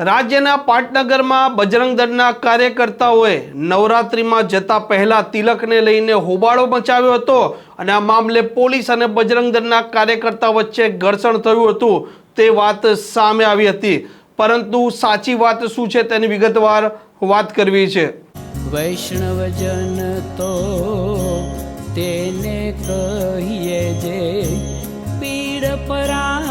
રાજ્યના પાટનગરમાં બજરંગ દળના કાર્યકર્તાઓએ નવરાત્રિમાં જતા પહેલા તિલકને લઈને હોબાળો મચાવ્યો હતો અને આ મામલે પોલીસ અને બજરંગ દળના કાર્યકર્તા વચ્ચે ઘર્ષણ થયું હતું. તે વાત સામે આવી હતી. પરંતુ સાચી વાત શું છે તેની વિગતવાર વાત કરવી છે. વૈષ્ણવજન તો તેને કહીએ જે પીડ પરાઈ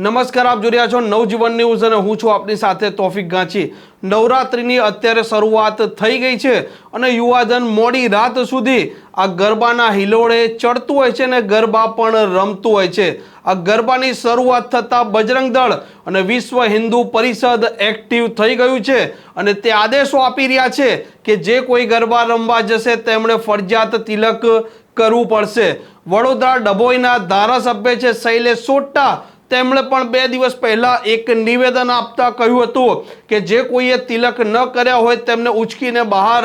નમસ્કાર, આપ જોઈ રહ્યા છો નવજીવન ન્યૂઝ અને હું છું આપની સાથે તોફિક ગાંચી. નવરાત્રિની અત્યારે શરૂઆત થઈ ગઈ છે અને યુવાધન મોડી રાત સુધી આ ગરબાના હિલોળે ચડતું હોય છે અને ગરબા પણ રમતું હોય છે. આ ગરબાની શરૂઆત થતાં બજરંગ દળ અને વિશ્વ હિન્દુ પરિષદ એક્ટિવ થઈ ગયું છે અને તે આદેશો આપી રહ્યા છે કે જે કોઈ ગરબા રમવા જશે તેમણે ફરજિયાત તિલક કરવું પડશે. વડોદરા ડભોઈના ધારાસભ્ય છે શૈલેષ સોટ્ટા તેમણે પણ બે દિવસ પહેલા એક નિવેદન આપતા કહ્યું હતું કે જે કોઈએ તિલક ન કર્યા હોય તેમને ઉચકીને બહાર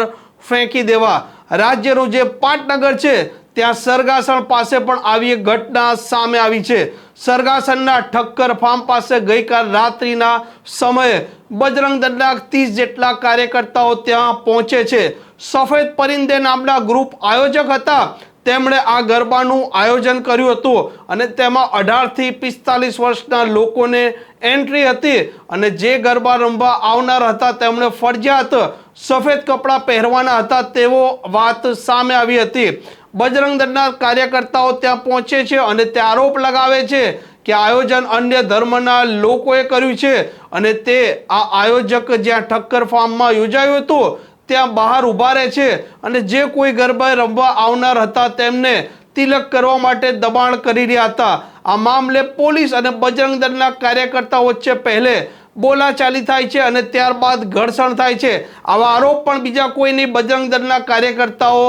ફેંકી દેવા. રાજ્યનું જે પાટનગર છે, ત્યાં સરગાસણ પાસે પણ આવી એક ઘટના સામે આવી છે. સરગાસણના ઠક્કર ફાર્મ પાસે ગઈકાલ રાત્રિના સમયે બજરંગ દળના ત્રીસ જેટલા કાર્યકર્તાઓ ત્યાં પહોંચે છે. સફેદ પરિંદે નામના ગ્રુપ આયોજક હતા. તેમણે આ ગરબાનું આયોજન કર્યું હતું અને તેમાં અઢારથી પિસ્તાલીસ વર્ષના લોકોને એન્ટ્રી હતી અને જે ગરબા રમવા આવનાર હતા તેમણે ફરજિયાત સફેદ કપડાં પહેરવાના હતા તેવો વાત સામે આવી હતી. બજરંગ દળના કાર્યકર્તાઓ ત્યાં પહોંચે છે અને તે આરોપ લગાવે છે કે આયોજન અન્ય ધર્મના લોકોએ કર્યું છે અને તે આ આયોજક જ્યાં ઠક્કર ફાર્મમાં યોજાયું હતું ત્યાં બહાર ઊભા રહે છે અને જે કોઈ ગરબા રમવા આવનાર હતા તેમને તિલક કરવા માટે દબાણ કરી રહ્યા હતા. આ મામલે પોલીસ અને બજરંગ દળના કાર્યકર્તાઓ વચ્ચે પહેલે બોલાચાલી થાય છે અને ત્યારબાદ ઘર્ષણ થાય છે. આવા આરોપ પણ બીજા કોઈની બજરંગ દળના કાર્યકર્તાઓ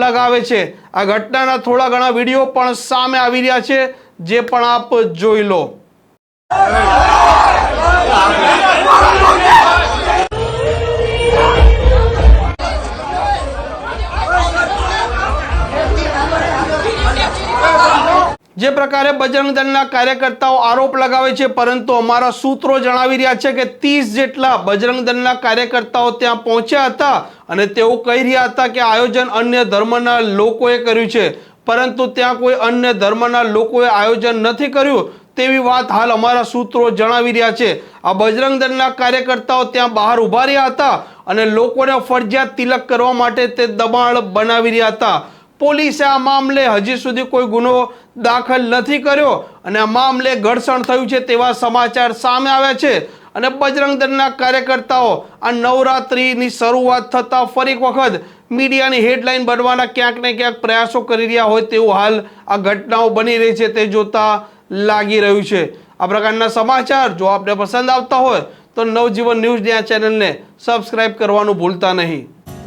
લગાવે છે. આ ઘટનાના થોડા ઘણા વીડિયો પણ સામે આવી રહ્યા છે, જે પણ આપ જોઈ લો. જે પ્રકારે બજરંગ દળના કાર્યકર્તાઓ આરોપ લગાવે છે, પરંતુ અમારા સૂત્રો જણાવી રહ્યા છે કે ત્રીસ જેટલા બજરંગ દળના કાર્યકર્તાઓ ત્યાં પહોંચ્યા હતા અને તેઓ કહી રહ્યા હતા કે આયોજન અન્ય ધર્મના લોકોએ કર્યું છે, પરંતુ ત્યાં કોઈ અન્ય ધર્મના લોકોએ આયોજન નથી કર્યું તેવી વાત હાલ અમારા સૂત્રો જણાવી રહ્યા છે. આ બજરંગ દળના કાર્યકર્તાઓ ત્યાં બહાર ઊભા રહ્યા હતા અને લોકોને ફરજિયાત તિલક કરવા માટે તે દબાણ બનાવી રહ્યા હતા. પોલીસે આ મામલે હજી સુધી કોઈ ગુનો દાખલ નથી કર્યો અને આ મામલે ઘર્ષણ થયું છે તેવા સમાચાર સામે આવ્યા છે. અને બજરંગ દળના કાર્યકર્તાઓ આ નવરાત્રિની શરૂઆત થતાં ફરી વખત મીડિયાની હેડલાઇન બનવાના ક્યાંક ને ક્યાંક પ્રયાસો કરી રહ્યા હોય તેવું હાલ આ ઘટનાઓ બની રહી છે તે જોતા લાગી રહ્યું છે. આ પ્રકારના સમાચાર જો આપને પસંદ આવતા હોય તો નવજીવન ન્યૂઝની આ ચેનલને સબસ્ક્રાઇબ કરવાનું ભૂલતા નહીં.